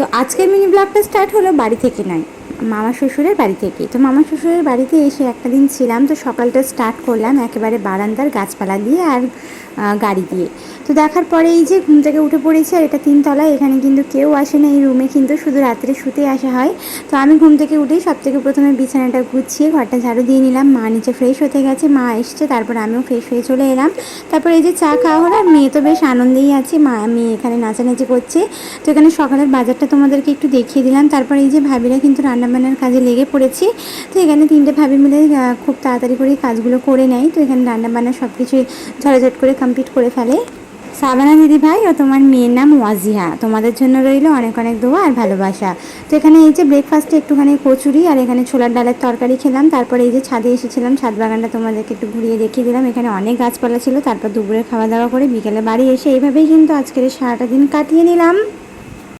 তো আজকের মিনি ব্লগটা স্টার্ট হলো বাড়ি থেকে নয়। মামা শ্বশুরের বাড়ি থেকে। তো মামা শ্বশুরের বাড়িতে এসে একটা দিন ছিলাম, তো সকালটা স্টার্ট করলাম একেবারে বারান্দার গাছপালা দিয়ে আর গাড়ি দিয়ে। তো দেখার পরে এই যে ঘুম থেকে উঠে পড়েছি আর এটা তিনতলায়, এখানে কিন্তু কেউ আসে না এই রুমে কিন্তু শুধু রাত্রে শুতে আসা হয়। তো আমি ঘুম থেকে উঠেই সব থেকে প্রথমে বিছানাটা গুছিয়ে ঘরটা ঝাড়ু দিয়ে নিলাম। মা নিচে ফ্রেশ হতে গেছে, মা এসছে, তারপর আমিও ফ্রেশ হয়ে চলে এলাম। তারপর এই যে চা খাওয়া হলো, আর মেয়ে তো বেশ আনন্দেই আছে, মা, মেয়ে এখানে নাচানাচি করছে। তো এখানে সকালের বাজারটা তোমাদেরকে একটু দেখিয়ে দিলাম। তারপর এই যে ভাবিরা কিন্তু রান্নাবান্নার কাজে লেগে পড়েছি। তো এখানে তিনটে ভাবি মিলে খুব তাড়াতাড়ি করে কাজগুলো করে নেয়। তো এখানে রান্নাবান্না সব কিছুই ঝটাঝট করে কমপ্লিট করে ফেলে। সাবানা দিদি ভাই ও তোমার মেয়ের নাম ওয়াজিহা। তোমাদের জন্য রইল অনেক অনেক দোয়া আর ভালোবাসা। তো এখানে এই যে ব্রেকফাস্টে একটুখানি কচুরি আর এখানে ছোলার ডালের তরকারি খেলাম। তারপরে এই যে ছাদে এসেছিলাম, ছাদ বাগানটা তোমাদেরকে একটু ঘুরিয়ে দেখিয়ে দিলাম। এখানে অনেক গাছপালা ছিল। তারপর দুপুরে খাওয়া দাওয়া করে বিকেলে বাড়ি এসে এইভাবেই কিন্তু আজকের সারাটা দিন কাটিয়ে নিলাম।